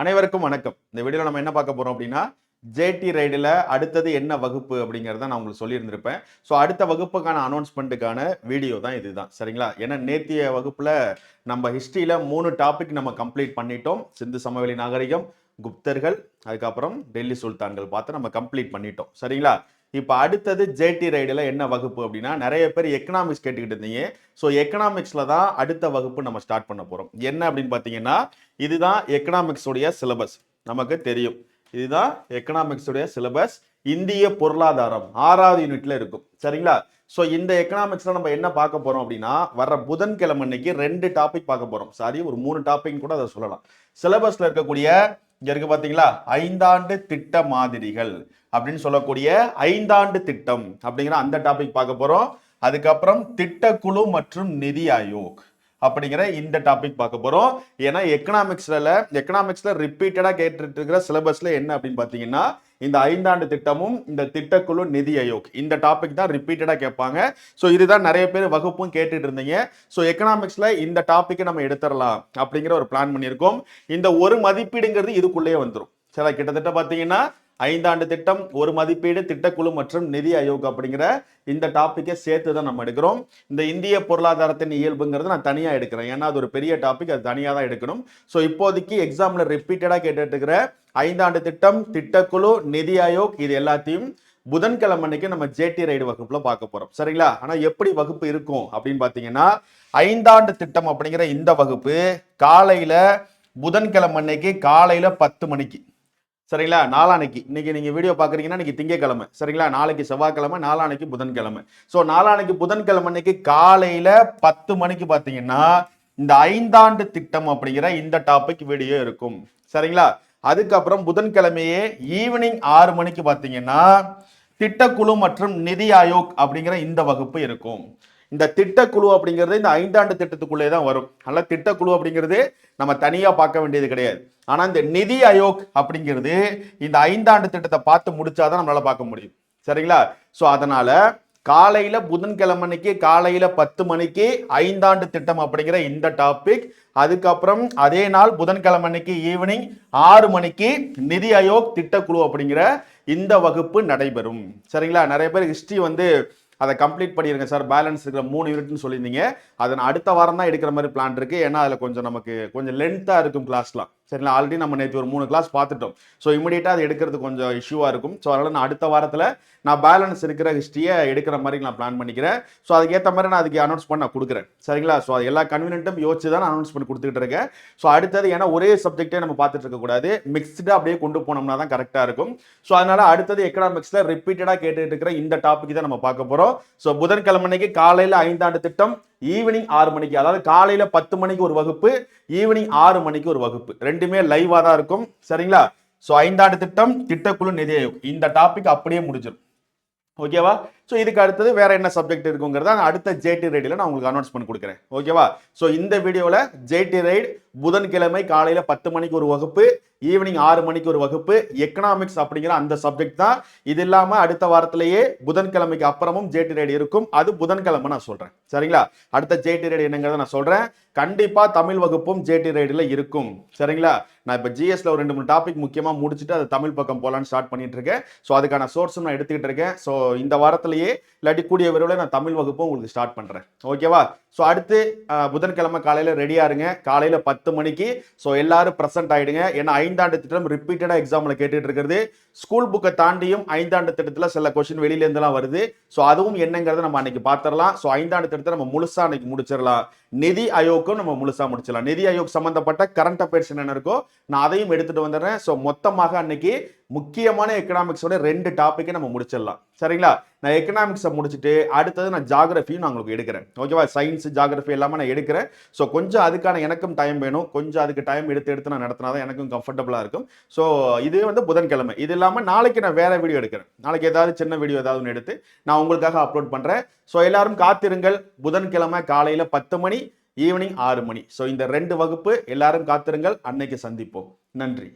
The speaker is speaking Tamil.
அனைவருக்கும் வணக்கம். இந்த வீடியோவில் நம்ம என்ன பார்க்க போறோம் அப்படின்னா ஜேடி ரைடில் அடுத்தது என்ன வகுப்பு அப்படிங்கிறத நான் உங்களுக்கு சொல்லியிருந்திருப்பேன். ஸோ அடுத்த வகுப்புக்கான அனௌன்ஸ்மெண்ட்டுக்கான வீடியோ தான் இதுதான். சரிங்களா? ஏன்னா நேத்திய வகுப்பில் நம்ம ஹிஸ்ட்ரியில் மூணு டாபிக் நம்ம கம்ப்ளீட் பண்ணிட்டோம். சிந்து சமவெளி நாகரிகம் குப்தர்கள் அதுக்கப்புறம் டெல்லி சுல்தான்கள் பார்த்து நம்ம கம்ப்ளீட் பண்ணிட்டோம். சரிங்களா? இப்போ அடுத்தது ஜேடி ரைடில் என்ன வகுப்பு அப்படின்னா நிறைய பேர் எக்கனாமிக்ஸ் கேட்டுக்கிட்டு இருந்தீங்க. ஸோ எக்கனாமிக்ஸில் தான் அடுத்த வகுப்பு நம்ம ஸ்டார்ட் பண்ண போகிறோம் என்ன அப்படின்னு பார்த்தீங்கன்னா இதுதான் எக்கனாமிக்ஸுடைய சிலபஸ் நமக்கு தெரியும். இதுதான் எக்கனாமிக்ஸுடைய சிலபஸ் இந்திய பொருளாதாரம் ஆறாவது யூனிட்ல இருக்கும். சரிங்களா? ஸோ இந்த எக்கனாமிக்ஸ்ல நம்ம என்ன பார்க்க போறோம் அப்படின்னா வர புதன்கிழமை அன்னைக்கு ரெண்டு டாபிக் பார்க்க போறோம். சாரி ஒரு மூணு டாபிக் கூட அதை சொல்லலாம். சிலபஸ்ல இருக்கக்கூடிய இங்க இருக்கு பாத்தீங்களா? ஐந்தாண்டு திட்ட மாதிரிகள் அப்படின்னு சொல்லக்கூடிய ஐந்தாண்டு திட்டம் அப்படிங்கிற அந்த டாபிக் பார்க்க போறோம். அதுக்கப்புறம் திட்டக்குழு மற்றும் நிதி ஆயோக். அப்படிங்கிற இந்த டாபிக் பார்க்க போறோம். ஏன்னா எக்கனாமிக்ஸ்ல எக்கனாமிக்ஸ்ல ரிப்பீட்டடா கேட்டுட்டு இருக்கிற சிலபஸ்ல என்ன அப்படின்னு பாத்தீங்கன்னா இந்த ஐந்தாண்டு திட்டமும் இந்த திட்டக்குழு நிதி ஆயோக். இந்த டாபிக் தான் ரிப்பீட்டடாக கேட்பாங்க. ஸோ இதுதான் நிறைய பேர் வகுப்பும் கேட்டுட்டு இருந்தீங்க ஸோ எக்கனாமிக்ஸில் இந்த டாப்பிக்கை நம்ம எடுத்துடலாம் அப்படிங்கிற ஒரு பிளான் பண்ணியிருக்கோம். இந்த ஒரு மதிப்பீடுங்கிறது இதுக்குள்ளேயே வந்துடும் சரி கிட்டத்தட்ட பார்த்தீங்கன்னா ஐந்தாண்டு திட்டம் ஒரு மதிப்பீடு திட்டக்குழு மற்றும் நிதி ஆயோக் அப்படிங்கிற இந்த டாப்பிக்கை சேர்த்து தான் நம்ம எடுக்கிறோம். இந்த இந்திய பொருளாதாரத்தின் இயல்புங்கிறது நான் தனியாக எடுக்கிறேன். ஏன்னா அது ஒரு பெரிய டாபிக் அது தனியாக தான் எடுக்கணும். ஸோ இப்போதைக்கு எக்ஸாமில் ரிப்பீட்டடாக கேட்டுட்டு இருக்கிற ஐந்தாண்டு திட்டம் திட்டக்குழு நிதி ஆயோக் இது எல்லாத்தையும் புதன்கிழமை அன்னைக்கு நம்ம ஜேடி ரைடு வகுப்புல பார்க்க போறோம். சரிங்களா? ஆனா எப்படி வகுப்பு இருக்கும் அப்படின்னு பாத்தீங்கன்னா ஐந்தாண்டு திட்டம் அப்படிங்கிற இந்த வகுப்பு காலையில புதன்கிழமை அன்னைக்கு காலையில பத்து மணிக்கு சரிங்களா? நாளானைக்கு. இன்னைக்கு நீங்க வீடியோ பாக்குறீங்கன்னா இன்னைக்கு திங்கக்கிழமை சரிங்களா? நாளைக்கு செவ்வாய்க்கிழமை நாளானைக்கு புதன்கிழமை. ஸோ நாளானைக்கு புதன்கிழமை அன்னைக்கு காலையில பத்து மணிக்கு பாத்தீங்கன்னா இந்த ஐந்தாண்டு திட்டம் அப்படிங்கிற இந்த டாபிக் வீடியோ இருக்கும். சரிங்களா? அதுக்கப்புறம் புதன்கிழமையே ஈவினிங் ஆறு மணிக்கு பாத்தீங்கன்னா திட்டக்குழு மற்றும் நிதி ஆயோக் அப்படிங்கிற இந்த வகுப்பு இருக்கும். இந்த திட்டக்குழு அப்படிங்கிறது இந்த ஐந்தாண்டு திட்டத்துக்குள்ளே தான் வரும். அதனால திட்டக்குழு அப்படிங்கிறது நம்ம தனியா பார்க்க வேண்டியது கிடையாது. ஆனால் இந்த நிதி ஆயோக் அப்படிங்கிறது இந்த ஐந்தாண்டு திட்டத்தை பார்த்து முடிச்சாதான் நம்மளால பார்க்க முடியும். சரிங்களா? ஸோ அதனால காலையில புதன்கிழமைக்கு அன்னைக்கு காலையில பத்து மணிக்கு ஐந்தாண்டு திட்டம் அப்படிங்கிற இந்த டாபிக் அதுக்கப்புறம் அதே நாள் புதன்கிழமைக்கு அன்னைக்கு ஈவினிங் ஆறு மணிக்கு நிதி ஆயோக் திட்டக்குழு அப்படிங்கிற இந்த வகுப்பு நடைபெறும். சரிங்களா? நிறைய பேர் ஹிஸ்ட்ரி வந்து அதை கம்ப்ளீட் பண்ணிருங்க சார். பேலன்ஸ் இருக்கிற மூணு யூனிட்னு சொல்லியிருந்தீங்க. அதை அடுத்த வாரம் தான் எடுக்கிற மாதிரி பிளான் இருக்கு. ஏன்னா அதில் கொஞ்சம் நமக்கு கொஞ்சம் லென்த்தாக இருக்கும் கிளாஸ்லாம் சரிங்களா ஆல்ரெடி நம்ம நேற்று ஒரு மூணு கிளாஸ் பார்த்துட்டோம். ஸோ இமீடியட்டாக அது எடுக்கிறது கொஞ்சம் இஷ்யூவாக இருக்கும். ஸோ அதனால் நான் அடுத்த வாரத்தில் நான் பேலன்ஸ் இருக்கிற ஹிஸ்ட்ரியை எடுக்கிற மாதிரி நான் பிளான் பண்ணிக்கிறேன். ஸோ அதுக்கேற்ற மாதிரி நான் அதுக்கு அனௌன்ஸ் பண்ண நான் கொடுக்குறேன். சரிங்களா? ஸோ அது எல்லா கன்வீனியன்ட்டும் யோசிச்சு தான் நான் அனௌன்ஸ் பண்ணி கொடுத்துட்டு இருக்கேன். ஸோ அடுத்தது ஏன்னா ஒரே சப்ஜெக்டே நம்ம பார்த்துட்டு இருக்கக்கூடாது மிக்ஸ்டாக அப்படியே கொண்டு போனோம்னா தான் கரெக்டாக இருக்கும். ஸோ அதனால் அடுத்தது எக்கனாமிக்ஸில் ரிப்பீட்டடாக கேட்டுட்டு இருக்கிற இந்த டாபிக் தான் நம்ம பார்க்க போகிறோம் ஸோ புதன்கிழமைக்கு காலையில் ஐந்தாண்டு திட்டம் ஈவினிங் ஆறு மணிக்கு அதாவது காலையில பத்து மணிக்கு ஒரு வகுப்பு ஈவினிங் ஆறு மணிக்கு ஒரு வகுப்பு. ரெண்டுமே லைவா தான் இருக்கும். சரிங்களா? ஸோ ஐந்தாண்டு திட்டம் திட்டக்குழு நிதி ஆயோக் இந்த டாபிக் அப்படியே முடிஞ்சிடும் ஓகேவா ஸோ இதுக்கு அடுத்தது வேற என்ன சப்ஜெக்ட் இருக்குங்கிறத அடுத்த ஜேடி ரைடில் நான் உங்களுக்கு அனௌன்ஸ் பண்ணி கொடுக்குறேன். ஓகேவா ஸோ இந்த வீடியோவில் ஜேடி ரைட் புதன்கிழமை காலையில் பத்து மணிக்கு ஒரு வகுப்பு ஈவினிங் ஆறு மணிக்கு ஒரு வகுப்பு எக்கனாமிக்ஸ் அப்படிங்கிற அந்த சப்ஜெக்ட் தான். இது இல்லாமல் அடுத்த வாரத்திலேயே புதன்கிழமைக்கு அப்புறமும் ஜேடி ரைடு இருக்கும். அது புதன்கிழமை நான் சொல்கிறேன் சரிங்களா? அடுத்த ஜேடி ரைடு என்னங்கிறத நான் சொல்கிறேன் கண்டிப்பாக தமிழ் வகுப்பும் ஜேடி ரைடில் இருக்கும். சரிங்களா? நான் இப்போ ஜிஎஸ்ல ஒரு ரெண்டு மூணு டாபிக் முக்கியமாக முடிச்சுட்டு அது தமிழ் பக்கம் போகலான்னு ஸ்டார்ட் பண்ணிட்டு இருக்கேன். ஸோ அதுக்கான சோர்ஸும் நான் எடுத்துக்கிட்டு இருக்கேன். ஸோ இந்த வாரத்தில் வாரத்திலேயே இல்லாட்டி கூடிய விரைவில் நான் தமிழ் வகுப்பும் உங்களுக்கு ஸ்டார்ட் பண்ணுறேன் ஓகேவா ஸோ அடுத்து புதன்கிழமை காலையில் ரெடியாக இருங்க. காலையில் பத்து மணிக்கு. ஸோ எல்லாரும் ப்ரெசென்ட் ஆயிடுங்க. ஏன்னா ஐந்தாண்டு திட்டம் ரிப்பீட்டடாக எக்ஸாமில் கேட்டுட்டு இருக்கிறது. ஸ்கூல் புக்கை தாண்டியும் ஐந்தாண்டு திட்டத்தில் சில கொஸ்டின் வெளியிலேருந்துலாம் வருது. ஸோ அதுவும் என்னங்கிறத நம்ம அன்னைக்கு பார்த்துடலாம். ஸோ ஐந்தாண்டு திட்டத்தை நம்ம முழுசா அன்னைக்கு முடிச்சிடலாம். நிதி ஆயோக்கும் நம்ம முழுசாக முடிச்சிடலாம். நிதி ஆயோக் சம்மந்தப்பட்ட கரண்ட் அஃபேர்ஸ் என்ன இருக்கோ நான் அதையும் எடுத்துகிட்டு வந்துடுறேன். ஸோ மொத்தமாக அன்னைக்கு முக்கியமான எக்கனாமிக்ஸோட ரெண்டு டாப்பிக்கை நம்ம முடிச்சிடலாம். சரிங்களா? நான் எக்கனாமிக்ஸை முடிச்சுட்டு அடுத்தது நான் ஜாகிரஃபியும் நான் உங்களுக்கு எடுக்கிறேன். ஓகேவா சயின்ஸ் ஜாகிரஃபி எல்லாமே நான் எடுக்கிறேன். ஸோ கொஞ்சம் அதுக்கான எனக்கும் டைம் வேணும். கொஞ்சம் அதுக்கு டைம் எடுத்து எடுத்து நான் நடத்தினா தான் எனக்கும் கம்ஃபர்டபுளாக இருக்கும். ஸோ இது வந்து புதன்கிழமை. இது இல்லாமல் நாளைக்கு நான் வேறு வீடியோ எடுக்கிறேன். நாளைக்கு ஏதாவது சின்ன வீடியோ ஏதாவது ஒன்று எடுத்து நான் உங்களுக்காக அப்லோட் பண்ணுறேன் ஸோ எல்லாரும் காத்திருங்கள். புதன்கிழமை காலையில் பத்து மணி ஈவினிங் ஆறு மணி. ஸோ இந்த ரெண்டு வகுப்பு எல்லாரும் காத்திருங்கள். அன்னைக்கு சந்திப்போம். நன்றி.